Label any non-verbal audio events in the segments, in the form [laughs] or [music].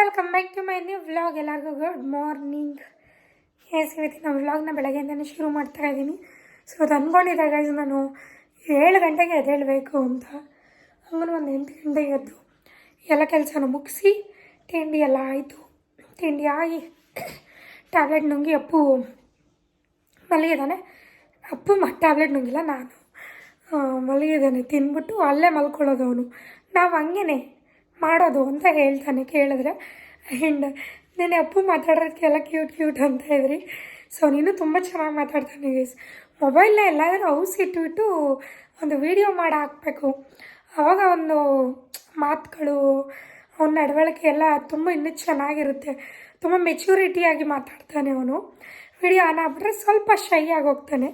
Welcome back to my new vlog ಎಲ್ಲರಿಗೂ good morning yes ಇವತ್ತಿನ ವ್ಲಾಗ್ನ ಬೆಳಗ್ಗೆಯಿಂದನೇ ಶುರು ಮಾಡ್ತಾ ಇದ್ದೀನಿ. ಸೊ ಅದು ಅಂದ್ಕೊಂಡಿದ್ದಾಗ ನಾನು ಏಳು ಗಂಟೆಗೆ ಎದ್ದೇಳಬೇಕು ಅಂತ. ಹಂಗೂ ಒಂದು ಎಂಟು ಗಂಟೆಗೆ ಎದ್ದು ಎಲ್ಲ ಕೆಲಸನೂ ಮುಗಿಸಿ, ತಿಂಡಿ ಎಲ್ಲ ಆಯಿತು. ತಿಂಡಿ ಆಗಿ ಟ್ಯಾಬ್ಲೆಟ್ ನುಂಗಿ ಅಪ್ಪು ಮಲಗಿದ್ದಾನೆ. ಅಪ್ಪು ಮ ಟ್ಯಾಬ್ಲೆಟ್ ನುಂಗಿಲ್ಲ, ನಾನು ಮಲಗಿದ್ದಾನೆ. ತಿಂದ್ಬಿಟ್ಟು ಅಲ್ಲೇ ಮಲ್ಕೊಳ್ಳೋದು ಅವನು. ನಾವು ಹಂಗೇನೆ ಮಾಡೋದು ಅಂತ ಹೇಳ್ತಾನೆ. ಕೇಳಿದ್ರೆ ಆ್ಯಂಡ್ ನೆನೆ ಅಪ್ಪು ಮಾತಾಡೋದಕ್ಕೆಲ್ಲ ಕ್ಯೂಟ್ ಕ್ಯೂಟ್ ಅಂತ ಇದ್ರಿ. ಸೊ ನೀನು ತುಂಬ ಚೆನ್ನಾಗಿ ಮಾತಾಡ್ತಾನೆ ಗೈಸ್ ಮೊಬೈಲ್ನ ಎಲ್ಲಾದರೂ ಔಸ್ ಇಟ್ಬಿಟ್ಟು ಒಂದು ವಿಡಿಯೋ ಮಾಡಿ ಹಾಕಬೇಕು. ಆವಾಗ ಒಂದು ಮಾತುಗಳು, ಅವನ ನಡವಳಿಕೆ ಎಲ್ಲ ತುಂಬ ಇನ್ನೂ ಚೆನ್ನಾಗಿರುತ್ತೆ. ತುಂಬ ಮೆಚ್ಯೂರಿಟಿಯಾಗಿ ಮಾತಾಡ್ತಾನೆ ಅವನು. ವಿಡಿಯೋ ಆನ್ ಆಗ್ಬಿಟ್ರೆ ಸ್ವಲ್ಪ ಶೈ ಆಗಿ ಹೋಗ್ತಾನೆ.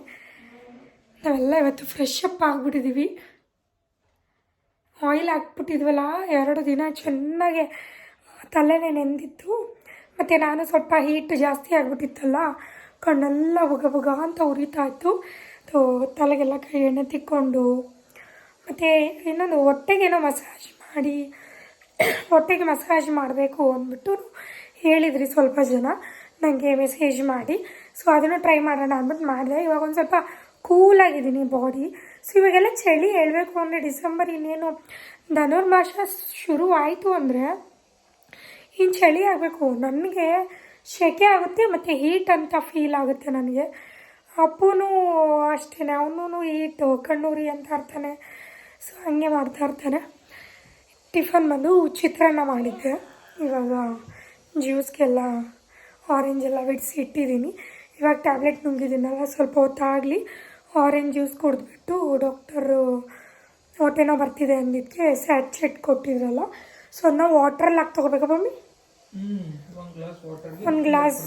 ನಾವೆಲ್ಲ ಇವತ್ತು ಫ್ರೆಶ್ ಅಪ್ ಆಗಿಬಿಟ್ಟಿದ್ದೀವಿ ಆಯಿಲ್ ಹಾಕ್ಬಿಟ್ಟಿದ್ವಲ್ಲ, ಎರಡು ದಿನ ಚೆನ್ನಾಗೆ ತಲೆನೇ ನೆಂದಿತ್ತು. ಮತ್ತು ನಾನು ಸ್ವಲ್ಪ ಹೀಟ್ ಜಾಸ್ತಿ ಆಗಿಬಿಟ್ಟಿತ್ತಲ್ಲ, ಕಣ್ಣೆಲ್ಲ ಬುಗ ಬುಗ ಅಂತ ಉರಿತಾ ಇತ್ತು. ಸೋ ತಲೆಗೆಲ್ಲ ಕೈ ಎಣ್ಣೆ ತಿಕ್ಕೊಂಡು, ಮತ್ತು ಇನ್ನೊಂದು ಹೊಟ್ಟೆಗೇನೋ ಮಸಾಜ್ ಮಾಡಿ, ಹೊಟ್ಟೆಗೆ ಮಸಾಜ್ ಮಾಡಬೇಕು ಅಂದ್ಬಿಟ್ಟು ಹೇಳಿದ್ರಿ ಸ್ವಲ್ಪ ಜನ ನನಗೆ ಮೆಸೇಜ್ ಮಾಡಿ. ಸೊ ಅದನ್ನು ಟ್ರೈ ಮಾಡೋಣ ಅಂದ್ಬಿಟ್ಟು ಮಾಡಿದೆ. ಇವಾಗ ಒಂದು ಸ್ವಲ್ಪ ಕೂಲಾಗಿದ್ದೀನಿ ಬಾಡಿ ಸೊ ಇವಾಗೆಲ್ಲ ಚಳಿ ಹೇಳಬೇಕು ಅಂದರೆ ಡಿಸೆಂಬರ್ ಇನ್ನೇನು ಧನುರ್ಮಾಸ ಶುರು ಆಯಿತು ಅಂದರೆ ಇನ್ನು ಚಳಿ ಆಗಬೇಕು. ನನಗೆ ಸೆಕೆ ಆಗುತ್ತೆ ಮತ್ತು ಹೀಟ್ ಅಂತ ಫೀಲ್ ಆಗುತ್ತೆ ನನಗೆ. ಅಪ್ಪನೂ ಅಷ್ಟೇ ಅವನು ಹೀಟ್ ಕಣ್ಣೂರಿ ಅಂತ ಇರ್ತಾನೆ. ಸೊ ಹಂಗೆ ಮಾಡ್ತಾ ಇರ್ತಾನೆ. ಟಿಫನ್ ಬಂದು ಚಿತ್ರಾನ್ನ ಮಾಡಿದ್ದೆ. ಇವಾಗ ಜ್ಯೂಸ್ಗೆಲ್ಲ ಆರೆಂಜ್ ಎಲ್ಲ ಬಿಡಿಸಿ ಇಟ್ಟಿದ್ದೀನಿ. ಇವಾಗ ಟ್ಯಾಬ್ಲೆಟ್ ನುಂಗಿದ್ದೀನಲ್ಲ, ಸ್ವಲ್ಪ ಹೊತ್ತಾಗಲಿ. ಆರೆಂಜ್ ಜ್ಯೂಸ್ ಕುಡಿದ್ಬಿಟ್ಟು ಡಾಕ್ಟರು ಹೊಟ್ಟೆನೋ ಬರ್ತಿದೆ ಅಂದಿದ್ದಕ್ಕೆ ಸ್ಯಾಚೆಟ್ ಕೊಟ್ಟಿದ್ರಲ್ಲ ಸೊ ನಾವು ವಾಟ್ರಲ್ಲಿ ಹಾಕಿ ತೊಗೋಬೇಕಾ ಮಮ್ಮಿ? ಒಂದು ಗ್ಲಾಸ್ ವಾಟರ್ಗೆ ಒಂದು ಗ್ಲಾಸ್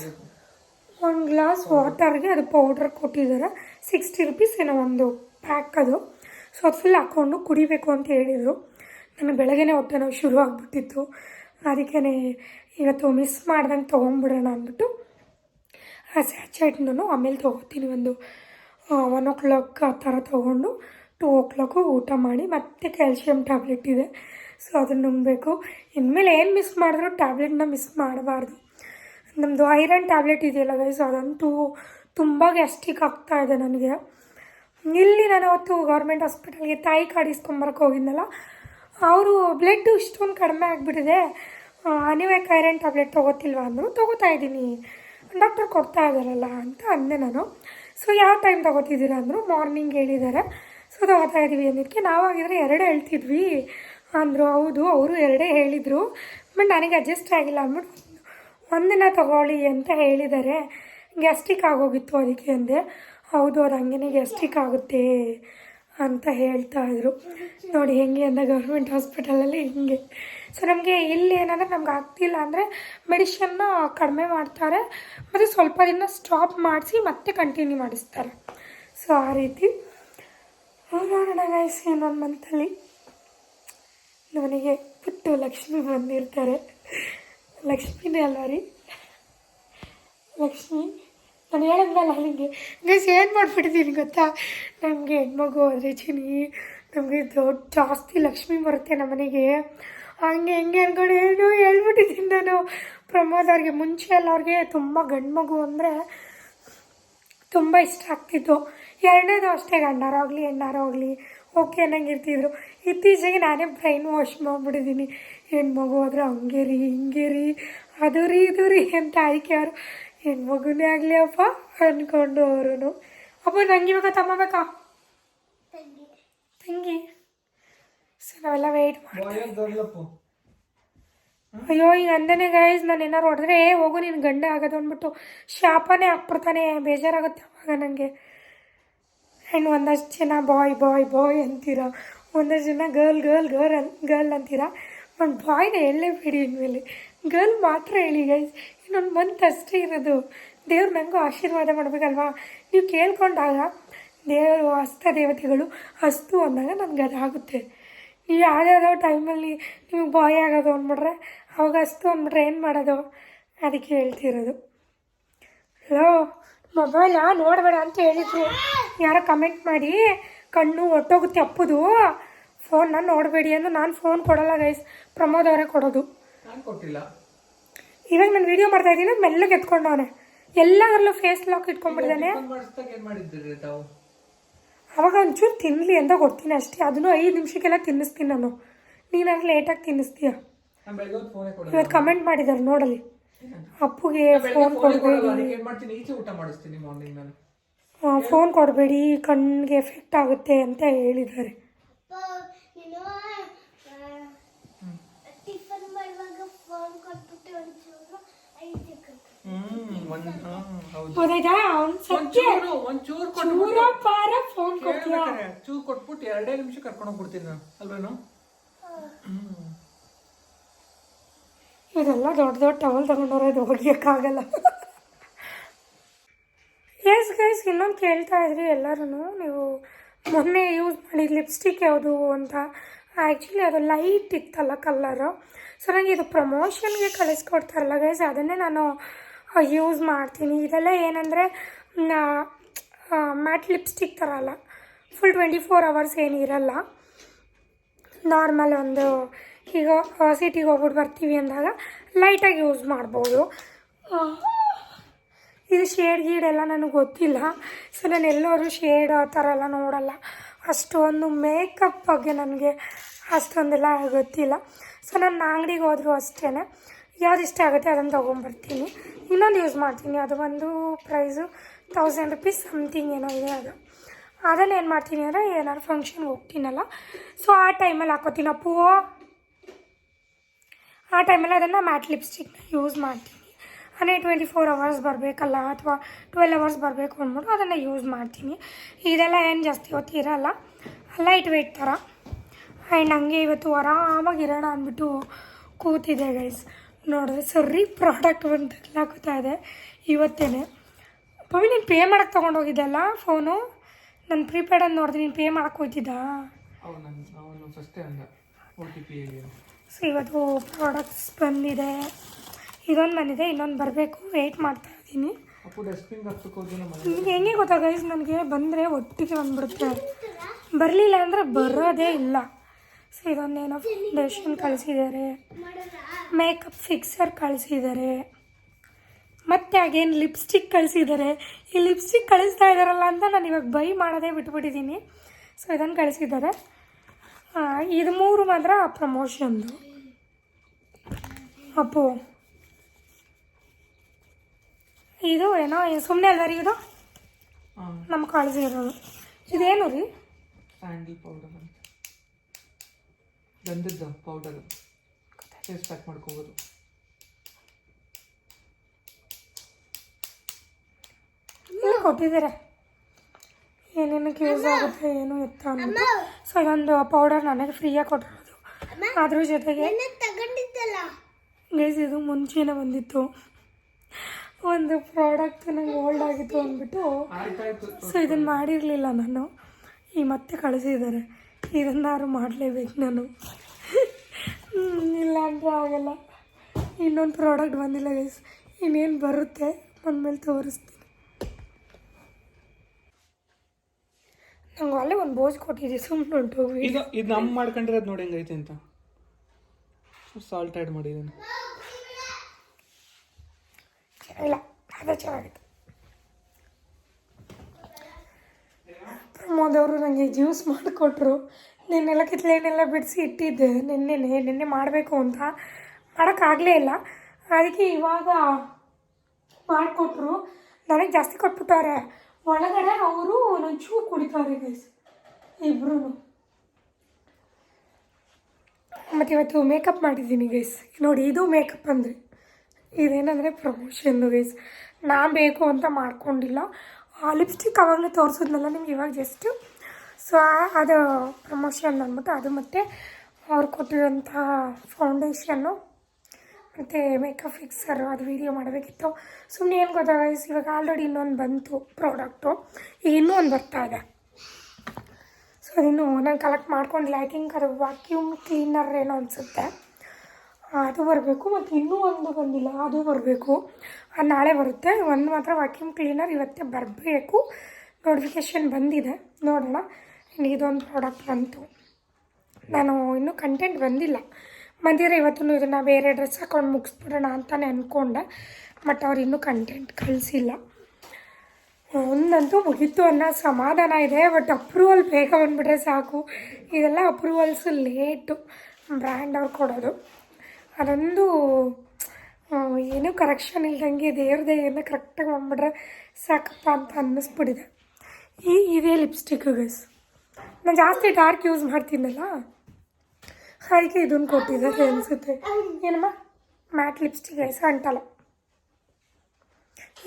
ಒಂದು ಗ್ಲಾಸ್ ವಾಟರ್ಗೆ ಅದು ಪೌಡರ್ ಕೊಟ್ಟಿದ್ದಾರೆ ಸಿಕ್ಸ್ಟಿ ರುಪೀಸ್ ಏನೋ ಒಂದು ಪ್ಯಾಕ್ ಅದು. ಸೊ ಅದು ಫುಲ್ ಹಾಕ್ಕೊಂಡು ಕುಡಿಬೇಕು ಅಂತ ಹೇಳಿದರು. ನನಗೆ ಬೆಳಗ್ಗೆ ಹೊಟ್ಟೆ ನೋವು ಶುರು ಆಗಿಬಿಟ್ಟಿತ್ತು. ಅದಕ್ಕೇ ಇವತ್ತು ಮಿಸ್ ಮಾಡ್ದಂಗೆ ತೊಗೊಂಬಿಡೋಣ ಅಂದ್ಬಿಟ್ಟು ಆ ಸ್ಯಾಚೆಟ್ನೂ ಆಮೇಲೆ ತೊಗೋತೀನಿ ಒಂದು ಒನ್ ಓ ಕ್ಲಾಕ್ ಆ ಥರ ತೊಗೊಂಡು ಟೂ ಓ ಕ್ಲಾಕು ಊಟ ಮಾಡಿ ಮತ್ತೆ ಕ್ಯಾಲ್ಶಿಯಂ ಟ್ಯಾಬ್ಲೆಟ್ ಇದೆ. ಸೊ ಅದನ್ನು ನುಂಗಬೇಕು. ಇನ್ಮೇಲೆ ಏನು ಮಿಸ್ ಮಾಡಿದ್ರು? ಟ್ಯಾಬ್ಲೆಟ್ನ ಮಿಸ್ ಮಾಡಬಾರ್ದು. ನಮ್ಮದು ಐರನ್ ಟ್ಯಾಬ್ಲೆಟ್ ಇದೆಯಲ್ಲ ಗೈಸ್ ಅದಂತೂ ತುಂಬ ಗ್ಯಾಸ್ಟಿಕ್ ಆಗ್ತಾ ಇದೆ ನನಗೆ. ಇಲ್ಲಿ ನಾನು ಅವತ್ತು ಗೌರ್ಮೆಂಟ್ ಹಾಸ್ಪಿಟಲ್ಗೆ ತಾಯಿ ಕಾರ್ಡ್ ಇಸ್ಕೊಂಬರಕ್ಕೆ ಹೋಗಿದ್ನಲ್ಲ, ಅವರು ಬ್ಲಡ್ಡು ಇಷ್ಟೊಂದು ಕಡಿಮೆ ಆಗಿಬಿಟ್ಟಿದೆ. ಅನಿವೇಕ್ ಐರನ್ ಟ್ಯಾಬ್ಲೆಟ್ ತೊಗೋತಿಲ್ವಾ ಅಂದರು, ತೊಗೋತಾ ಇದ್ದೀನಿ. ಡಾಕ್ಟರ್ ಕೊಡ್ತಾ ಇದ್ದಾರಲ್ಲ ಅಂತ ಅಂದೆ ನಾನು. ಸೊ ಯಾವ ಟೈಮ್ ತೊಗೋತಿದ್ದೀರಾ ಅಂದರು ಮಾರ್ನಿಂಗ್ ಹೇಳಿದ್ದಾರೆ. ಸೊ ತೊಗೋತಾ ಇದ್ದೀವಿ ಅನ್ನೋದಕ್ಕೆ ನಾವಾಗಿದ್ರೆ ಎರಡೇ ಹೇಳ್ತಿದ್ವಿ. ಅಂದರು ಹೌದು, ಅವರು ಎರಡೇ ಹೇಳಿದರು. ಬಟ್ ನನಗೆ ಅಡ್ಜಸ್ಟ್ ಆಗಿಲ್ಲ ಅಂದ್ಬಿಟ್ಟು ಒಂದಿನ ತಗೊಳ್ಳಿ ಅಂತ ಹೇಳಿದ್ದಾರೆ. ಗ್ಯಾಸ್ಟ್ರಿಕ್ ಆಗೋಗಿತ್ತು ಅದಕ್ಕೆ ಅಂದೆ. ಹೌದು, ಅದು ಹಂಗೆ ಗ್ಯಾಸ್ಟ್ರಿಕ್ ಆಗುತ್ತೆ ಅಂತ ಹೇಳ್ತಾ ಇದ್ರು. ನೋಡಿ, ಹೆಂಗೆ ಅಂದ ಗೌರ್ಮೆಂಟ್ ಹಾಸ್ಪಿಟಲಲ್ಲಿ ಹಿಂಗೆ. ಸೊ ನಮಗೆ ಇಲ್ಲಿ ಏನಂದರೆ ನಮ್ಗೆ ಆಗ್ತಿಲ್ಲ ಅಂದರೆ ಮೆಡಿಷನ್ನ ಕಡಿಮೆ ಮಾಡ್ತಾರೆ. ಮತ್ತು ಸ್ವಲ್ಪ ದಿನ ಸ್ಟಾಪ್ ಮಾಡಿಸಿ ಮತ್ತೆ ಕಂಟಿನ್ಯೂ ಮಾಡಿಸ್ತಾರೆ. ಸೊ ಆ ರೀತಿ. ನೋಡೋಣ ಗೈಸ್ ಇನ್ನೊಂದು ಮಂತಲ್ಲಿ ನನಗೆ ಪುಟ್ಟು ಲಕ್ಷ್ಮಿ ಬಂದಿರ್ತಾರೆ. ಲಕ್ಷ್ಮಿನೇ ಅಲ್ವ ರೀ? ಲಕ್ಷ್ಮಿ, ನಾನು ಹೇಳಿದ್ನಲ್ಲ ನಿಮಗೆ ಗೈಸ್ ಏನು ಮಾಡಿಬಿಟ್ಟಿದ್ದೀನಿ ಗೊತ್ತಾ? ನಮಗೆ ಹೆಣ್ಮಗು ಆದರೆ ಚಿನಿ ನಮಗೆ ದೊಡ್ಡ ಜಾಸ್ತಿ ಲಕ್ಷ್ಮಿ ಬರುತ್ತೆ ನಮ್ಮ ಮನೆಗೆ ಹಂಗೆ ಹಿಂಗೆ ಅನ್ಕೊಂಡು ಏನು ಹೇಳ್ಬಿಟ್ಟಿದ್ದೀನಿ ನಾನು ಪ್ರಮೋದ್ ಅವ್ರಿಗೆ ಮುಂಚೆ ಎಲ್ಲ ಅವ್ರಿಗೆ ತುಂಬ ಗಂಡು ಮಗು ಅಂದರೆ ತುಂಬ ಇಷ್ಟ ಆಗ್ತಿತ್ತು. ಎರಡನೇದು ಅಷ್ಟೇ ಗಂಡಾರೋ ಆಗಲಿ ಹೆಣ್ಣಾರೋ ಆಗಲಿ ಓಕೆ ಅನ್ನಂಗೆ ಇರ್ತಿದ್ರು. ಇತ್ತೀಚೆಗೆ ನಾನೇ ಬ್ರೈನ್ ವಾಶ್ ಮಾಡಿಬಿಟ್ಟಿದ್ದೀನಿ. ಹೆಣ್ಮಗು ಆದರೆ ಹಂಗೆ ರೀ ಹಿಂಗೆ ರೀ ಅದು ರೀ ಇದು ರೀ ಅಂತ ಆಯ್ಕೆ ಅವರು. ಹೆಣ್ಮಗುನೇ ಆಗಲಿ ಅಪ್ಪ ಅಂದ್ಕೊಂಡು ಅವರು ಅಪ್ಪ ನಂಗೆ ಇವಾಗ ತಮ್ಮ ಬೇಕಾ? ತಂಗಿ. ಸೊ ನಾವೆಲ್ಲ ವೆಯ್ಟ್ ಮಾಡಿ ಅಯ್ಯೋ ಈಗ ಅಂದನೆ ಗೈಸ್ ನಾನು ಏನಾರು ಹೊಡೆದ್ರೆ ಏ ಹೋಗು ನೀನು ಗಂಡ ಆಗೋದು ಅಂದ್ಬಿಟ್ಟು ಶಾಪನೇ ಹಾಕ್ಬಿಡ್ತಾನೆ ಬೇಜಾರಾಗುತ್ತೆ ಅವಾಗ ನನಗೆ ಆ್ಯಂಡ್ ಒಂದಷ್ಟು ಜನ ಬಾಯ್ ಬಾಯ್ ಬಾಯ್ ಅಂತೀರ? ಒಂದಷ್ಟು ಜನ ಗರ್ಲ್ ಗರ್ಲ್ ಗರ್ಲ್ ಅನ್ ಗರ್ಲ್ ಅಂತೀರ? ಒಂದು ಬಾಯ್ನ ಹೇಳಲೇಬೇಡಿ ಇನ್ಮೇಲೆ. ಗರ್ಲ್ ಮಾತ್ರ ಹೇಳಿ ಗೈಸ್ ಇನ್ನೊಂದು ಮಂತ್ ಅಷ್ಟೇ ಇರೋದು. ದೇವ್ರು ನನಗೂ ಆಶೀರ್ವಾದ ಮಾಡಬೇಕಲ್ವಾ? ನೀವು ಕೇಳ್ಕೊಂಡಾಗ ದೇವರು ಹಸ್ತ ದೇವತೆಗಳು ಹಸ್ತು ಅಂದಾಗ ನನಗೆ ಅದಾಗುತ್ತೆ. ನೀವು ಯಾವ್ದಾವ ಟೈಮಲ್ಲಿ ನಿಮಗೆ ಬಾಯ್ ಆಗೋದು ಅಂದ್ಬಿಟ್ರೆ ಅವಾಗ ಅಷ್ಟು ಅಂದ್ಬಿಟ್ರೆ ಏನು ಮಾಡೋದು? ಅದಕ್ಕೆ ಹೇಳ್ತಿರೋದು. ಹಲೋ ಮೊಬೈಲ್ ನೋಡಬೇಡ ಅಂತ ಹೇಳಿದ್ರು. ಯಾರೋ ಕಮೆಂಟ್ ಮಾಡಿ ಕಣ್ಣು ಒಟ್ಟೋಗುತ್ತೆ ಫೋನ್ ಫೋನ್ನ ನೋಡಬೇಡಿ ಅಂದ್ರೆ ನಾನು ಫೋನ್ ಕೊಡಲ್ಲ ಗೈಸ್ ಪ್ರಮೋದ್ ಅವರೇ ಕೊಡೋದು. ಇವಾಗ ನಾನು ವಿಡಿಯೋ ಮಾಡ್ತಾ ಇದ್ದೀನಿ ಮೆಲ್ಲಗೆ ಎತ್ಕೊಂಡವನೆ ಎಲ್ಲದರಲ್ಲೂ ಫೇಸ್ ಲಾಕ್ ಇಟ್ಕೊಂಡ್ಬಿಡ್ದಾನೆ ಟಿಫನ್ ಮಾಡಿಸ್ದಾಗ ಏನ್ ಮಾಡಿದ್ದೀರಿ ತಾವು ಅವಾಗ ಒಂಚೂರು ತಿನ್ನಲಿ ಅಂತ ಕೊಡ್ತೀನಿ ಅಷ್ಟೇ. ಅದನ್ನು ಐದು ನಿಮಿಷಕ್ಕೆಲ್ಲ ತಿನ್ನಿಸ್ತೀನಿ ನಾನು. ನೀನಾದ್ರೆ ಲೇಟಾಗಿ ತಿನ್ನಿಸ್ತೀಯ? ನಾನು ಬೆಳಗ್ಗೆ ಹೊತ್ತು ಫೋನೇ ಕೊಡಲ್ಲ. ಇವತ್ತು ಕಮೆಂಟ್ ಮಾಡಿದ್ದಾರೆ ನೋಡಲಿ. ಅಪ್ಪುಗೆ ಫೋನ್ ಕೊಡಬೇಡಿ. ಏನ್ ಮಾಡ್ತೀನಿ? ಈಚೆ ಊಟ ಮಾಡಿಸ್ತೀನಿ ಮಾರ್ನಿಂಗ್ ನಾನು. ಫೋನ್ ಕೊಡಬೇಡಿ. ಕಣ್ಣಿಗೆ ಎಫೆಕ್ಟ್ ಆಗುತ್ತೆ ಅಂತ ಹೇಳಿದ್ದಾರೆ. ಟಿಫನ್ ಮಾಡುವಾಗ ಫೋನ್ ಕೊಟ್ಬಿಟ್ಟು ಅವ್ನು ಸತ್ಯ. ಒಂಚೂರು ಒಂಚೂರು ಪಾರ ಫೋನ್ ಕೊಡ್ತೀಯಾ ಚೂರು ಕೊಟ್ಬಿಟ್ಟು ಎರಡೇ ನಿಮಿಷ ಕರ್ಕೊಂಡು ಹೋಗ್ಬಿಡ್ತೀನಿ ನಾನು ಅಲ್ವೇನು? ಇವರೆಲ್ಲ ಇದೆಲ್ಲ ದೊಡ್ಡ ದೊಡ್ಡ ಟವಲ್ ತಗೊಂಡವ್ರೆ ಹೋಗ್ಲಿಕ್ಕಾಗಲ್ಲ ಎಸ್ ಗೈಸ್ ಇನ್ನೊಂದು ಕೇಳ್ತಾ ಇದ್ರಿ ಎಲ್ಲರೂ ನೀವು ಮೊನ್ನೆ ಯೂಸ್ ಮಾಡಿದ ಲಿಪ್ಸ್ಟಿಕ್ ಯಾವುದು ಅಂತ. ಆ್ಯಕ್ಚುಲಿ ಅದು ಲೈಟ್ ಇತ್ತಲ್ಲ ಕಲ್ಲರು ಸೊ ನನಗೆ ಇದು ಪ್ರಮೋಷನ್ಗೆ ಕಳಿಸ್ಕೊಡ್ತಾರಲ್ಲ ಗೈಸ್ ಅದನ್ನೇ ನಾನು ಯೂಸ್ ಮಾಡ್ತೀನಿ. ಇದೆಲ್ಲ ಏನಂದರೆ ಮ್ಯಾಟ್ ಲಿಪ್ಸ್ಟಿಕ್ ಥರ ಅಲ್ಲ. ಫುಲ್ ಟ್ವೆಂಟಿ ಫೋರ್ ಅವರ್ಸ್ ಏನಿರಲ್ಲ ನಾರ್ಮಲ್ ಒಂದು, ಈಗ ಸಿಟಿಗೆ ಹೋಗ್ಬಿಟ್ಟು ಬರ್ತೀವಿ ಅಂದಾಗ ಲೈಟಾಗಿ ಯೂಸ್ ಮಾಡ್ಬೋದು. ಇದು ಶೇಡ್ ಗೀಡ್ ಎಲ್ಲ ನನಗೆ ಗೊತ್ತಿಲ್ಲ. ಸೊ ನಾನು ಎಲ್ಲರೂ ಶೇಡ್ ಆ ಥರ ಎಲ್ಲ ನೋಡಲ್ಲ. ಅಷ್ಟೊಂದು ಮೇಕಪ್ ಬಗ್ಗೆ ನನಗೆ ಅಷ್ಟೊಂದೆಲ್ಲ ಗೊತ್ತಿಲ್ಲ. ಸೊ ನಾನು ಅಂಗಡಿಗೆ ಹೋದರೂ ಅಷ್ಟೇ ಯಾವ್ದು ಇಷ್ಟ ಆಗುತ್ತೆ ಅದನ್ನು ತೊಗೊಂಬರ್ತೀನಿ ಇನ್ನೊಂದು ಯೂಸ್ ಮಾಡ್ತೀನಿ. ಅದು ಒಂದು ಪ್ರೈಸು ತೌಸಂಡ್ ರುಪೀಸ್ ಸಮಥಿಂಗ್ ಏನೋ ಇದೆ ಅದು. ಅದನ್ನು ಏನು ಮಾಡ್ತೀನಿ ಅಂದರೆ ಏನಾದ್ರು ಫಂಕ್ಷನ್ಗೆ ಹೋಗ್ತೀನಲ್ಲ. ಸೊ ಆ ಟೈಮಲ್ಲಿ ಹಾಕೋತೀನಿ. ಅಪ್ಪು. ಆ ಟೈಮಲ್ಲಿ ಅದನ್ನು ಮ್ಯಾಟ್ ಲಿಪ್ಸ್ಟಿಕ್ನ ಯೂಸ್ ಮಾಡ್ತೀನಿ. ಅಂದರೆ ಟ್ವೆಂಟಿ ಫೋರ್ ಅವರ್ಸ್ ಬರಬೇಕಲ್ಲ ಅಥವಾ ಟ್ವೆಲ್ ಅವರ್ಸ್ ಬರಬೇಕು ಅಂದ್ಬಿಟ್ಟು ಅದನ್ನು ಯೂಸ್ ಮಾಡ್ತೀನಿ. ಇದೆಲ್ಲ ಏನು ಜಾಸ್ತಿ ಹೊತ್ತು ಇರೋಲ್ಲ. ಲೈಟ್ ವೆಯ್ಟ್ ಥರ ಆ್ಯಂಡ್ ಹಂಗೆ ಇವತ್ತು ಆರಾಮಾಗಿ ಇರೋಣ ಅಂದ್ಬಿಟ್ಟು ಕೂತಿದೆ ಗೈಸ್ ನೋಡಿದ್ರೆ ಸರಿ ಪ್ರಾಡಕ್ಟ್ ಬಂದು ತಗ್ಲಾಕೋತಾ ಇದೆ. ಇವತ್ತೇನೆ. ಪವಿ ನೀನು ಪೇ ಮಾಡೋಕ್ಕೆ ತೊಗೊಂಡೋಗಿದ್ದಲ್ಲ ಫೋನು ನನ್ನ ಪ್ರೀಪೇಡ್ ಅಂತ ನೋಡಿದ್ರೆ ನೀನು ಪೇ ಮಾಡಕ್ಕೆ ಹೋಗ್ತಿದ್ದಾ ಸೊ ಇವತ್ತು ಪ್ರಾಡಕ್ಟ್ಸ್ ಬಂದಿದೆ. ಇದೊಂದು ಬಂದಿದೆ ಇನ್ನೊಂದು ಬರಬೇಕು. ವೆಯ್ಟ್ ಮಾಡ್ತಾ ಇದ್ದೀನಿ. ನಿಮ್ಗೆ ಹೆಂಗೆ ಗೊತ್ತಾ ಗೈಸ್ ನನಗೆ ಬಂದರೆ ಒಟ್ಟಿಗೆ ಬಂದ್ಬಿಡುತ್ತೆ. ಬರಲಿಲ್ಲ ಅಂದರೆ ಬರೋದೇ ಇಲ್ಲ. ಸೊ ಇದೊಂದೇನೋ ಫೌಂಡೇಶನ್ ಕಳಿಸಿದ್ದಾರೆ. ಮೇಕಪ್ ಫಿಕ್ಸರ್ ಕಳಿಸಿದ್ದಾರೆ ಮತ್ತೆ ಅಗೇನ್ ಲಿಪ್ಸ್ಟಿಕ್ ಕಳಿಸಿದ್ದಾರೆ ಈ ಲಿಪ್ಸ್ಟಿಕ್ ಕಳಿಸ್ತಾ ಇದ್ದಾರಲ್ಲ ಅಂತ ನಾನು ಇವಾಗ ಬೈ ಮಾಡೋದೇ ಬಿಟ್ಬಿಟ್ಟಿದ್ದೀನಿ ಸೊ ಇದನ್ನು ಕಳಿಸಿದ್ದಾರೆ ಇದು ಮೂರು ಮಾತ್ರ ಪ್ರಮೋಷನ್ದು. ಅಪ್ಪು. ಇದು ಏನೋ ಸುಮ್ಮನೆ ಅಲ್ವಾ ರೀ ಇದು? ನಮ್ಮ ಕಾಳಜಿ ಇರೋದು. ಇದೇನು ರೀ? Sandal powder powder. Face pack ಮಾಡ್ಕೋಬೋದು. ಕೊಟ್ಟಿದ್ದಾರೆ? ಏನೇನಕ್ಕೆ ಯೂಸ್ ಆಗುತ್ತೆ ಏನು ಎತ್ತ ಅನ್ನೋದು? ಸೊ ಇದೊಂದು ಪೌಡರ್ ನನಗೆ ಫ್ರೀಯಾಗಿ ಕೊಟ್ಟಿರೋದು. ಅದ್ರ ಜೊತೆಗೆ ತಗೊಂಡಿದ್ದಲ್ಲ? ಗೈಸ್ ಇದು ಮುಂಚೆನೇ ಬಂದಿತ್ತು. ಒಂದು ಪ್ರಾಡಕ್ಟ್ ನಂಗೆ ಓಲ್ಡ್ ಆಗಿತ್ತು ಅಂದ್ಬಿಟ್ಟು. ಸೊ ಇದನ್ನು ಮಾಡಿರಲಿಲ್ಲ ನಾನು. ಈ ಮತ್ತೆ ಕಳಿಸಿದ್ದಾರೆ. ಇದನ್ನಾರು ಮಾಡಲೇಬೇಕು ನಾನು. ಇಲ್ಲ ಅಂದರೆ ಆಗಲ್ಲ. ಇನ್ನೊಂದು ಪ್ರಾಡಕ್ಟ್ ಬಂದಿಲ್ಲ ಗೈಸ್ ಇನ್ನೇನು ಬರುತ್ತೆ? ಬಂದಮೇಲೆ ತೋರಿಸ್ತೀನಿ. ನಂಗೆ ಅಲ್ಲೇ ಒಂದು ಬೋಜ್ ಕೊಟ್ಟಿದ್ದೆ ಸುಮ್ಮನೆ ಉಂಟು ಇದು ಇದು ನಮ್ಮ ಮಾಡ್ಕೊಂಡಿರೋದು ನೋಡಿ ಹೆಂಗೈತೆ ಅಂತ. ಸಾಲ್ಟ್ ಆ್ಯಡ್ ಮಾಡಿದ್ದೀನಿ ಇಲ್ಲ ಅದೇ ಚೆನ್ನಾಗಿತ್ತು ಪ್ರಮೋದವರು ನನಗೆ ಜ್ಯೂಸ್ ಮಾಡಿಕೊಟ್ರು. ನಿನ್ನೆಲ್ಲ ಕಿತ್ಲೆನೆಲ್ಲ ಬಿಡಿಸಿ ಇಟ್ಟಿದ್ದೆ. ನಿನ್ನೆನೆ, ನಿನ್ನೆ ಮಾಡಬೇಕು ಅಂತ. ಮಾಡೋಕ್ಕಾಗಲೇ ಇಲ್ಲ. ಅದಕ್ಕೆ ಇವಾಗ ಮಾಡಿಕೊಟ್ರು. ನನಗೆ ಜಾಸ್ತಿ ಕೊಟ್ಬಿಟ್ಟವ್ರೆ. ಒಳಗಡೆ ಅವರು ಒಂಚೂರು ಕುಡಿತಾರೆ ಗೈಸ್ ಇಬ್ರು ಮತ್ತು ಇವತ್ತು ಮೇಕಪ್ ಮಾಡಿದ್ದೀನಿ ಗೈಸ್ ನೋಡಿ, ಇದು ಮೇಕಪ್ ಅಂದರೆ. ಇದೇನಂದರೆ ಪ್ರಮೋಷನ್ ಗೈಸ್ ನಾ ಬೇಕು ಅಂತ ಮಾಡ್ಕೊಂಡಿಲ್ಲ. ಲಿಪ್ಸ್ಟಿಕ್ ಅವಾಗಲೇ ತೋರಿಸಿದ್ನಲ್ಲ, ನಿಮ್ಗೆ ಇವಾಗ ಜಸ್ಟು ಸೊ ಅದು ಪ್ರಮೋಷನ್ ಅಂದ್ಬಿಟ್ಟು ಅದು ಮತ್ತು ಅವ್ರು ಕೊಟ್ಟಿರೋಂಥ ಫೌಂಡೇಶನ್ನು ಮತ್ತು ಮೇಕಪ್ ಫಿಕ್ಸರು ಅದು ವೀಡಿಯೋ ಮಾಡಬೇಕಿತ್ತು. ಸುಮ್ಮನೆ ಏನು ಗೊತ್ತಾ ಗೈಸ್ ಇವಾಗ ಆಲ್ರೆಡಿ ಇನ್ನೊಂದು ಬಂತು ಪ್ರಾಡಕ್ಟು ಈಗ ಇನ್ನೂ ಒಂದು ಬರ್ತಾ ಇದೆ. ಸೊ ಅದಿನ್ನು ನಾನು ಕಲೆಕ್ಟ್ ಮಾಡ್ಕೊಂಡಿಲ್ಲ ಐ ಥಿಂಕ್ ಅದು ವಾಕ್ಯೂಮ್ ಕ್ಲೀನರ್ ಏನೋ ಅನಿಸುತ್ತೆ. ಅದು ಬರಬೇಕು, ಮತ್ತು ಇನ್ನೂ ಒಂದು ಬಂದಿಲ್ಲ, ಅದು ಬರಬೇಕು. ಅದು ನಾಳೆ ಬರುತ್ತೆ. ಒಂದು ಮಾತ್ರ ವಾಕ್ಯೂಮ್ ಕ್ಲೀನರ್ ಇವತ್ತೇ ಬರಬೇಕು. ನೋಟಿಫಿಕೇಶನ್ ಬಂದಿದೆ. ನೋಡೋಣ. ಇನ್ನು ಇದೊಂದು ಪ್ರಾಡಕ್ಟ್ ಬಂತು. ನಾನು ಇನ್ನೂ ಕಂಟೆಂಟ್ ಬಂದಿಲ್ಲ. ಬಂದಿದ್ರೆ ಇವತ್ತು ಇದನ್ನು ಬೇರೆ ಡ್ರೆಸ್ ಹಾಕೊಂಡು ಮುಗಿಸ್ಬಿಡೋಣ ಅಂತಲೇ ಅಂದ್ಕೊಂಡೆ ಬಟ್ ಅವ್ರು ಇನ್ನೂ ಕಂಟೆಂಟ್ ಕಳಿಸಿಲ್ಲ. ಒಂದಂತೂ ಮುಗೀತು ಅನ್ನೋ ಸಮಾಧಾನ ಇದೆ. ಬಟ್ ಅಪ್ರೂವಲ್ ಬೇಗ ಬಂದುಬಿಟ್ರೆ ಸಾಕು. ಇದೆಲ್ಲ ಅಪ್ರೂವಲ್ಸ್ ಲೇಟು ಬ್ರ್ಯಾಂಡ್ ಅವ್ರು ಕೊಡೋದು. ಅದೊಂದು ಏನೂ ಕರೆಕ್ಷನ್ ಇಲ್ದಂಗೆ ದೇವ್ರದೇ ಏನೋ ಕರೆಕ್ಟಾಗಿ ಬಂದುಬಿಟ್ರೆ ಸಾಕಪ್ಪ ಅಂತ ಅನ್ನಿಸ್ಬಿಟ್ಟಿದೆ. ಈ, ಇದೇ ಲಿಪ್ಸ್ಟಿಕ್ಕು ಗೈಸ್ ನಾನು ಜಾಸ್ತಿ ಡಾರ್ಕ್ ಯೂಸ್ ಮಾಡ್ತೀನಲ್ಲ ಹಾಗೆ ಇದನ್ನು ಕೊಟ್ಟಿದ್ದಾರೆ ಅನಿಸುತ್ತೆ. ಏನಮ್ಮ? ಮ್ಯಾಟ್ ಲಿಪ್ಸ್ಟಿಕ್ ಐಸ ಅಂಟಲ್ಲ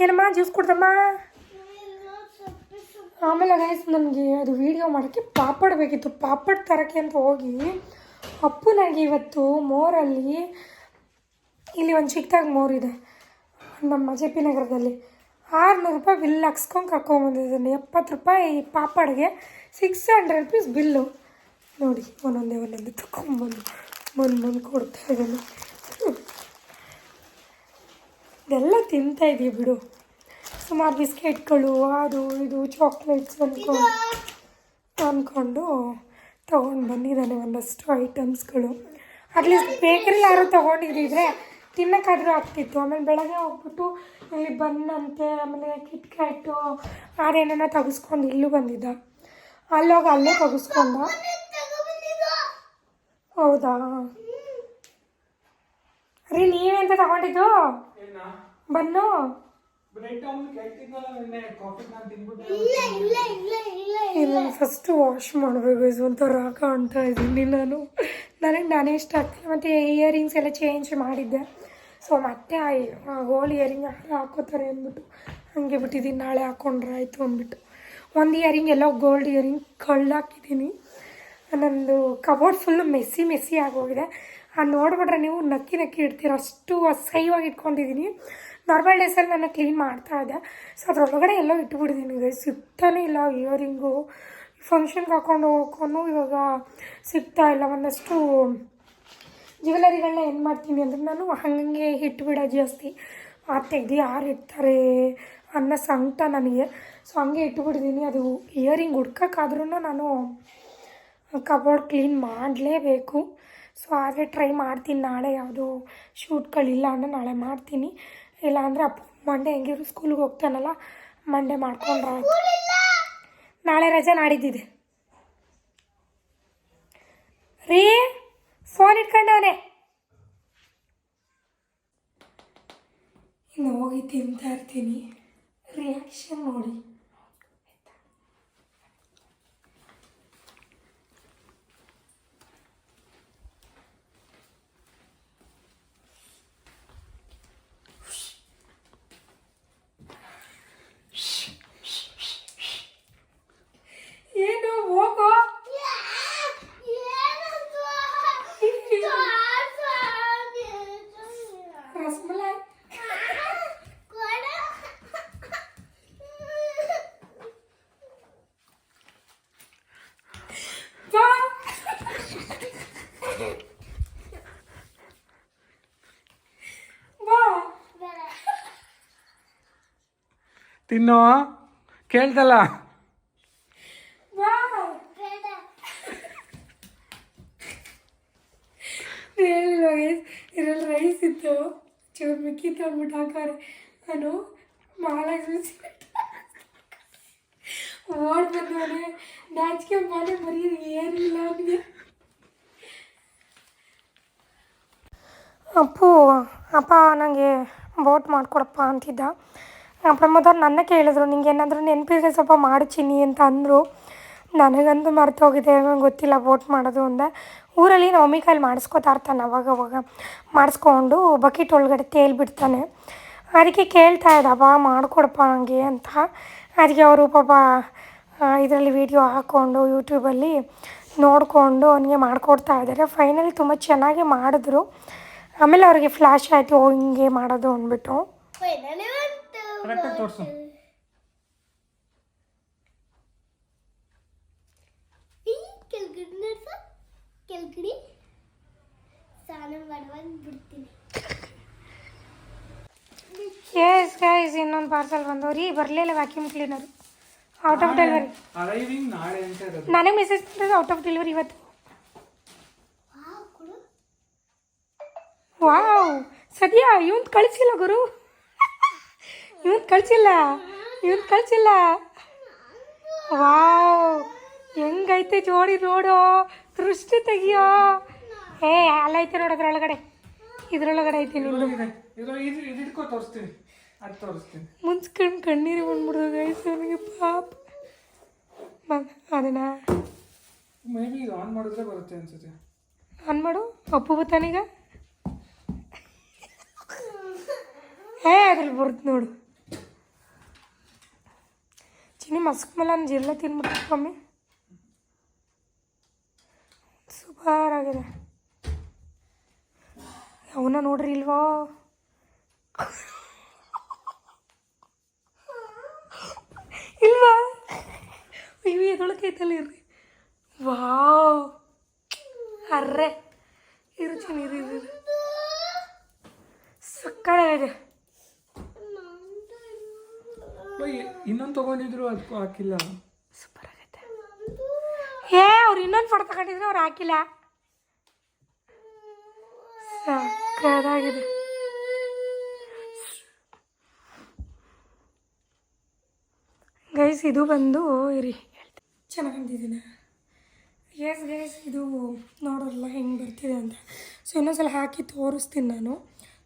ಏನಮ್ಮ? ಜ್ಯೂಸ್ ಕೊಡ್ತಮ್ಮ ಆಮೇಲೆ ಗೈಸ್ ನನಗೆ ಅದು ವೀಡಿಯೋ ಮಾಡೋಕ್ಕೆ ಪಾಪಡ್ ಬೇಕಿತ್ತು. ಪಾಪಡ್ ತರೋಕ್ಕೆ ಅಂತ ಹೋಗಿ ಅಪ್ಪು ನನಗೆ ಇವತ್ತು ಮೋರಲ್ಲಿ ಇಲ್ಲಿ ಒಂದು ಚಿಕ್ಕದಾಗಿ ಮೋರಿದೆ. ನಮ್ಮ ಜೆ ಪಿ ನಗರದಲ್ಲಿ. ಆರುನೂರು ರೂಪಾಯಿ ಬಿಲ್ ಹಾಕ್ಸ್ಕೊಂಡು ಕರ್ಕೊಂಬಂದಿದ್ದೀನಿ ಎಪ್ಪತ್ತು ರೂಪಾಯಿ ಪಾಪಡ್ಗೆ ಸಿಕ್ಸ್ ಹಂಡ್ರೆಡ್ ರುಪೀಸ್ ಬಿಲ್ಲು. ನೋಡಿ, ಒಂದೊಂದೇ ಒಂದೊಂದೇ ತಗೊಂಬಂದು ಬಂದು ಬಂದು ಕೊಡ್ತಾ ಇದ್ದಾನೆ. ಇದೆಲ್ಲ ತಿಂತಾ ಇದೀವಿ ಬಿಡು. ಸುಮಾರು ಬಿಸ್ಕೆಟ್ಗಳು, ಅದು, ಇದು ಚಾಕ್ಲೇಟ್ಸ್ ಅಂದ್ಕೊಂಡು ಅಂದ್ಕೊಂಡು ತೊಗೊಂಡು ಬಂದಿದ್ದಾನೆ ಒಂದಷ್ಟು ಐಟಮ್ಸ್ಗಳು ಅಟ್ಲೀಸ್ಟ್ ಬೇಕರಿಲಿ ಯಾರು ತೊಗೊಂಡಿದ್ದಿದ್ರೆ ತಿನ್ನೋಕ್ಕಾದ್ರೂ ಆಗ್ತಿತ್ತು. ಆಮೇಲೆ ಬೆಳಗ್ಗೆ ಹೋಗ್ಬಿಟ್ಟು ಇಲ್ಲಿ ಬನ್ನಂತೆ ಆಮೇಲೆ ಕಿಟ್ ಕ್ಯಾಟು ಅದೇನೇನೋ ತೆಗೆಸ್ಕೊಂಡು ಇಲ್ಲೂ ಬಂದಿದ್ದ. ಅಲ್ಲೋಗಿ ಅಲ್ಲೇ ತೆಗೆಸ್ಕೊಂಡ. ಹೌದಾ? ರೀ ನೀವೆಂತ ತಗೊಂಡಿದ್ದು? ಬನ್ನು? ಬ್ರೆಡ್ ಅವ್ನು ಕೇಳ್ತಿದ್ನಲ್ಲ ನಿನ್ನೆ ಕಾಫಿ ನಾನು ತಿನ್ಬಿಟ್ಟು. ಇಲ್ಲ ಇಲ್ಲ ಇಲ್ಲ ಇಲ್ಲ ಇಲ್ಲ. ಫಸ್ಟು ವಾಶ್ ಮಾಡಬೇಕು ಒಂಥರ ಕಾಣ್ತಾ ಇದ್ದೀನಿ ನಾನು. ನನಗೆ ನಾನೇ ಇಷ್ಟ ಆಗ್ತಿಲ್ಲ. ಮತ್ತು ಇಯರಿಂಗ್ಸ್ ಎಲ್ಲ ಚೇಂಜ್ ಮಾಡಿದ್ದೆ. ಸೊ ಮತ್ತೆ ಆ ಗೋಲ್ಡ್ ಇಯರಿಂಗ್ ಹಾಕೋತಾರೆ ಅಂದ್ಬಿಟ್ಟು ಹಂಗೆ ಬಿಟ್ಟಿದ್ದೀನಿ ನಾಳೆ ಹಾಕೊಂಡ್ರೆ ಆಯಿತು ಅಂದ್ಬಿಟ್ಟು. ಒಂದು ಇಯರಿಂಗ್ ಎಲ್ಲ ಗೋಲ್ಡ್ ಇಯರಿಂಗ್ ಕಳ್ಳಾಕಿದ್ದೀನಿ ನಂದು ಕಬೋರ್ಡ್ ಫುಲ್ಲು ಮೆಸ್ಸಿ ಮೆಸ್ಸಿ ಆಗೋಗಿದೆ. ಅದು ನೋಡಿಬಿಟ್ರೆ ನೀವು ನಕ್ಕಿ ನಕ್ಕಿ ಇಡ್ತೀರ, ಅಷ್ಟು ಅಸಹ್ಯವಾಗಿ ಇಟ್ಕೊಂಡಿದ್ದೀನಿ ನಾರ್ಮಲ್ ಡೇಸಲ್ಲಿ ನಾನು ಕ್ಲೀನ್ ಮಾಡ್ತಾ ಇದ್ದೆ. ಸೊ ಅದರೊಳಗಡೆ ಎಲ್ಲ ಇಟ್ಬಿಟ್ಟಿದ್ದೀನಿ ಈಗ ಸಿಗ್ತಾನೆ ಇಲ್ಲ ಇಯರಿಂಗು ಫಂಕ್ಷನ್ಗೆ ಹಾಕೊಂಡು ಹೋಗೋನು ಇವಾಗ ಸಿಗ್ತಾ ಇಲ್ಲ, ಒಂದಷ್ಟು ಜ್ಯುವೆಲರಿಗಳನ್ನ ಏನು ಮಾಡ್ತೀನಿ ಅಂದರೆ ನಾನು ಹಾಗೆ ಇಟ್ಬಿಡೋ ಜಾಸ್ತಿ. ಆ ತೆಗ್ದು ಯಾರು ಇಡ್ತಾರೆ ಅನ್ನೋ ಸಂಕಟ ನನಗೆ. ಸೊ ಹಂಗೆ ಇಟ್ಬಿಟ್ಟಿದ್ದೀನಿ ಅದು ಇಯರಿಂಗ್ ಹುಡ್ಕೋಕ್ಕಾದ್ರೂ ನಾನು ಕಬೋರ್ಡ್ ಕ್ಲೀನ್ ಮಾಡಲೇಬೇಕು. ಸೊ ಆದರೆ ಟ್ರೈ ಮಾಡ್ತೀನಿ. ನಾಳೆ ಯಾವುದು ಶೂಟ್ಗಳಿಲ್ಲ ಅಂದರೆ ನಾಳೆ ಮಾಡ್ತೀನಿ. ಇಲ್ಲ ಅಂದರೆ ಅಪ್ಪ ಮಂಡೇ ಹೆಂಗಿದ್ರು ಸ್ಕೂಲ್ಗೆ ಹೋಗ್ತಾನಲ್ಲ ಮಂಡೇ ಮಾಡ್ಕೊಂಡ್ರೆ ನಾಳೆ ರಜೆ ನಾಡಿದ್ದಿದೆ. ರೀ? ಫೋನ್ ಇಟ್ಕೊಂಡವನೆ. ಇನ್ನು ಹೋಗಿ ತಿಂತಾ ಇರ್ತೀನಿ. ರಿಯಾಕ್ಷನ್ ನೋಡಿ ಏನು ಹೋಗೋ ರಸಮಲೈ ಬಾ ಬಾ ತಿನ್ನೋ? ಕೇಳ್ದಲ್ಲ ಬಾ ಹೇಳಿಲ್ವ ಇದರಲ್ಲಿ ರೈಸ್ ಇತ್ತು. ಚೂರು ಮಿಕ್ಕಿ ತಂದ್ಬಿಟ್ಟು ಹಾಕಾರೆ ನಾನು ಮಹಾಲಕ್ಷ್ಮಿ ಓಡ್ ಬಂದವನೆ ನಾಚಿಕೆ ಮನೆ ಮರೆಯೋದು ಏನಿಲ್ಲ ಅವನಿಗೆ. ಅಪ್ಪು ಅಪ್ಪ ನನಗೆ ಬೋಟ್ ಮಾಡಿಕೊಡಪ್ಪ ಅಂತಿದ್ದ. ಪ್ರಮೋದವ್ರು ನನ್ನ ಕೇಳಿದ್ರು, ನಿಂಗೆ ಏನಾದರೂ ನೆನಪಿದ್ರೆ ಸ್ವಲ್ಪ ಮಾಡು ಅಂತ ಅಂದರು. ನನಗಂತೂ ಮರ್ತೋಗಿದೆ, ನಂಗೆ ಗೊತ್ತಿಲ್ಲ ವೋಟ್ ಮಾಡೋದು ಅಂದ. ಊರಲ್ಲಿ ಮಮ್ಮಿ ಕೈಲಿ ಮಾಡಿಸ್ಕೊತಾ ಇರ್ತಾನೆ ಅವಾಗ ಅವಾಗ. ಮಾಡಿಸ್ಕೊಂಡು ಬಕೆಟ್ ಒಳಗಡೆ ತೇಲ್ಬಿಡ್ತಾನೆ ಅದಕ್ಕೆ ಕೇಳ್ತಾ ಬಾ ಮಾಡಿಕೊಡಪ್ಪ ನನಗೆ ಅಂತ. ಅದಕ್ಕೆ ಅವರು ಪಾಪ ಇದರಲ್ಲಿ ವೀಡಿಯೋ ಹಾಕ್ಕೊಂಡು ಯೂಟ್ಯೂಬಲ್ಲಿ ನೋಡಿಕೊಂಡು ಅವನಿಗೆ ಮಾಡಿಕೊಡ್ತಾ ಇದ್ದಾರೆ. ಫೈನಲಿ ತುಂಬ ಚೆನ್ನಾಗಿ ಮಾಡಿದ್ರು. ಆಮೇಲೆ ಅವ್ರಿಗೆ ಫ್ಲ್ಯಾಶ್ ಆಯಿತು ಹಿಂಗೆ ಮಾಡೋದು ಅಂದ್ಬಿಟ್ಟು. ಕರೆಕ್ಟಾಗಿ ತೋರಿಸು ಕೆಳಗಡೆ ನಡ್ಸ ಕೆಳಗಡೆ ಸ್ನಾನ ಮಾಡುವಾಗ ಬಿಡ್ತೀನಿ ಎಸ್ ಗೈಸ್ ಇನ್ನೊಂದು ಪಾರ್ಸಲ್ ಬಂದವ್ರಿ ಬರಲಿಲ್ಲ vacuum cleaner out of delivery arriving ನಾಳೆ ಅಂತ ಇರೋದು ನನಗೆ ಮೆಸೇಜ್ ಬಂದದ್ದು ಔಟ್ ಆಫ್ ಡೆಲಿವರಿ ಇವತ್ತು ವಾವ್ ಕೊಡು ವಾವ್ ಸದ್ಯ ಇವನ್ ಕಳಿಸಿಲ್ಲ ಗುರು ಇವನ್ ಕಳಿಸಿಲ್ಲ ಇವ್ರು ಕಳಿಸಿಲ್ಲ. ವಾವ್ ಹೆಂಗೈತೆ ಜೋಡಿ ನೋಡು ದೃಷ್ಟಿ ತೆಗಿಯೋ. ಏ ಅಲ್ಲೈತೆ ನೋಡು ಅದ್ರೊಳಗಡೆ. ಇದ್ರೊಳಗಡೆ ಐತೆ ನಿಂದು ತೋರಿಸ್ತೀನಿ ಅದು ತೋರಿಸ್ತೀನಿ. ಮುನ್ಸ್ಕೊಂಡು ಕಣ್ಣೀರು ಬಂದ್ಬಿಡ್ದು ಗೈಸ್ ನನಗೆ ಪಾಪ. ಅದನ್ನ ಮೇ ಬಿ ಆನ್ ಮಾಡಿದ್ರೆ ಬರುತ್ತೆ ಅನ್ಸುತ್ತೆ. ಆನ್ ಮಾಡು ಅಪ್ಪು ಬತ್ತಾನೀಗ? ಏ ಅದ್ರಲ್ಲಿ ಬರುತ್ತೆ ನೋಡು. ಚಿನ್ನಿ ಮಸ್ಕ್ ಮೇಲೆ ನಾನು ಜಿಲ್ಲ ತಿನ್ಬಿಟ್ಟು ಕಮ್ಮಿ ಸೂಪರ್ ಆಗಿದೆ. ಅವನ್ನ ನೋಡ್ರಿ ಇಲ್ವಾ? ಇಲ್ವಾ? ಅಯ್ಯೋ ಎದೊಳಗೆ ಐತಲ್ಲ ಇರ್ರಿ? ವಾವ್. ಅರ್ರೆ. ಇರು ಚಿನ್ನಿ, ಇರು ಇರು ಇರು. ಸಕ್ಕತ್ತಾಗಿದೆ. ಇನ್ನೊಂದು ತಗೊಂಡಿದ್ರು ಅದಕ್ಕೂ ಹಾಕಿಲ್ಲ. ಸೂಪರ್ ಆಗೈತೆ. ಏ ಅವ್ರು ಇನ್ನೊಂದು ಫೋಟೋ ತಗೊಂಡಿದ್ರು ಅವ್ರು ಹಾಕಿಲ್ಲ. ಸಕ್ಕದಾಗಿದೆ ಗೈಸ್ ಇದು ಬಂದು ಇರಿ ಚೆನ್ನಾಗಿ ಬಂದಿದ್ದೀನ ಎಸ್ ಗೈಸ್ ಇದು ನೋಡೋಲ್ಲ ಹೆಂಗೆ ಬರ್ತಿದೆ ಅಂತ. ಸೊ ಇನ್ನೊಂದ್ಸಲ ಹಾಕಿ ತೋರಿಸ್ತೀನಿ ನಾನು.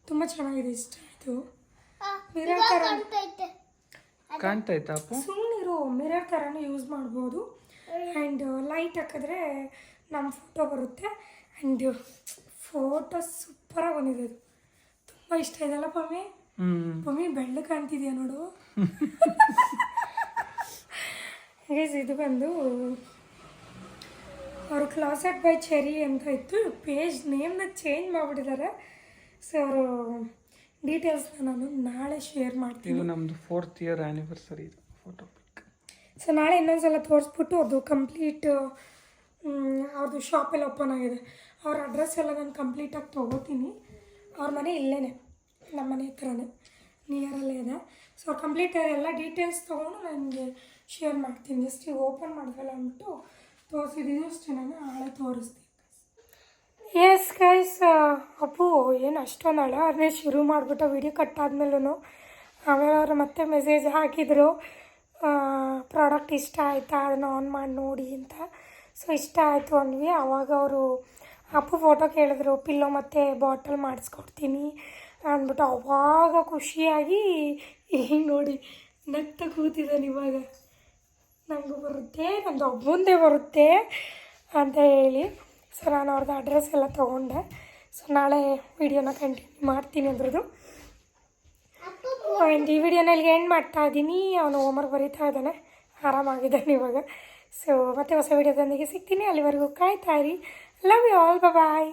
ತುಂಬ ಚೆನ್ನಾಗಿದೆ ಇಷ್ಟ ಆಯಿತು. ಕಾಣ್ತಾ ಇತ್ತಾ ಅಪ್ಪು? ಸುಮ್ಮನಿರೋ ಮಿರರ್ ಥರನೂ ಯೂಸ್ ಮಾಡ್ಬೋದು. ಆ್ಯಂಡ್ ಲೈಟ್ ಹಾಕಿದ್ರೆ ನಮ್ಮ ಫೋಟೋ ಬರುತ್ತೆ. ಆ್ಯಂಡ್ ಫೋಟೋ ಸೂಪರಾಗಿ ಬಂದಿದೆ ಅದು. ತುಂಬ ಇಷ್ಟ ಇದೆಲ್ಲ ಪಮ್ಮಿ? ಪಮ್ಮಿ ಬೆಳ್ಳು ಕಾಣ್ತಿದ್ಯಾ ನೋಡು. [laughs] ಗೈಸ್ ಇದು ಬಂದು ಅವರು ಕ್ಲಾಸೆಟ್ ಬೈ ಚೆರಿ ಅಂತ ಇತ್ತು. ಪೇಜ್ ನೇಮ್ನ ಚೇಂಜ್ ಮಾಡಿಬಿಟ್ಟಿದ್ದಾರೆ. ಸೊ ಅವರು ಡೀಟೇಲ್ಸ್ನ ನಾನು ನಾಳೆ ಶೇರ್ ಮಾಡ್ತೀನಿ. ಇದು ನಮ್ಮದು ಫೋರ್ತ್ ಇಯರ್ ಆ್ಯನಿವರ್ಸರಿ ಇದು ಫೋಟೋ ಪಿಕ್ ಸೊ ನಾಳೆ ಇನ್ನೊಂದ್ಸಲ ತೋರಿಸ್ಬಿಟ್ಟು ಅದು ಕಂಪ್ಲೀಟ್ ಅವ್ರದ್ದು ಶಾಪ್ ಎಲ್ಲ ಓಪನ್ ಆಗಿದೆ. ಅವ್ರ ಅಡ್ರೆಸ್ ಎಲ್ಲ ನಾನು ಕಂಪ್ಲೀಟಾಗಿ ತೊಗೋತೀನಿ. ಅವ್ರ ಮನೆ ಇಲ್ಲೇ ನಮ್ಮ ಮನೆ ಹತ್ರನೇ ನಿಯರಲ್ಲೇ ಇದೆ. ಸೊ ಕಂಪ್ಲೀಟ್ ಎಲ್ಲ ಡೀಟೇಲ್ಸ್ ತೊಗೊಂಡು ನನಗೆ ಶೇರ್ ಮಾಡ್ತೀನಿ. ಜಸ್ಟ್ ಈಗ ಓಪನ್ ಮಾಡಿದ್ವಲ್ಲ ಅಂದ್ಬಿಟ್ಟು ತೋರಿಸಿದ್ದೀನಿ ಅಷ್ಟೇ ನಾನು ನಾಳೆ ತೋರಿಸ್ತೀನಿ. ಎಸ್ ಗೈಸ್ ಅಪ್ಪು, ಏನು ಅಷ್ಟೊಂದು ಅಳನೇ ಶುರು ಮಾಡಿಬಿಟ್ಟು ವಿಡಿಯೋ ಕಟ್ ಆದ್ಮೇಲೂ ಆಮೇಲೆ ಅವರು ಮತ್ತೆ ಮೆಸೇಜ್ ಹಾಕಿದರು. ಪ್ರಾಡಕ್ಟ್ ಇಷ್ಟ ಆಯಿತಾ, ಅದನ್ನು ಆನ್ ಮಾಡಿ ನೋಡಿ ಅಂತ. ಸೊ ಇಷ್ಟ ಆಯಿತು ಅಂದ್ವಿ ಆವಾಗ ಅವರು ಅಪ್ಪು ಫೋಟೋ ಕೇಳಿದ್ರು, ಪಿಲ್ಲೋ ಮತ್ತು ಬಾಟಲ್ ಮಾಡಿಸ್ಕೊಡ್ತೀನಿ ಅಂದ್ಬಿಟ್ಟು ಅವಾಗ ಖುಷಿಯಾಗಿ ಹಿಂಗೆ ನೋಡಿ, ನಗ್ತ ಕೂತಿದ್ದಾನೆ ಇವಾಗ. ನನಗೂ ಬರುತ್ತೆ, ನಂದು ಒಬ್ಬಂದೇ ಬರುತ್ತೆ ಅಂತ ಹೇಳಿ. ಸೊ ನಾನು ಅವ್ರದ್ದು ಅಡ್ರೆಸ್ ಎಲ್ಲ ತೊಗೊಂಡೆ. ಸೊ ನಾಳೆ ವಿಡಿಯೋನ ಕಂಟಿನ್ಯೂ ಮಾಡ್ತೀನಿ ಅದ್ರದ್ದು ಆ್ಯಂಡ್ ಈ ವಿಡಿಯೋನ ಇಲ್ಲಿಗೆ ಎಂಡ್ ಮಾಡ್ತಾ ಇದ್ದೀನಿ. ಅವನು ಹೋಮ್ವರ್ಕ್ ಬರೀತಾ ಇದ್ದಾನೆ. ಆರಾಮಾಗಿದ್ದಾನೆ ಇವಾಗ. ಸೊ ಮತ್ತೆ ಹೊಸ ವಿಡಿಯೋದೊಂದಿಗೆ ಸಿಗ್ತೀನಿ. ಅಲ್ಲಿವರೆಗೂ ಕಾಯ್ತಾ ಇರಿ. Love you all bye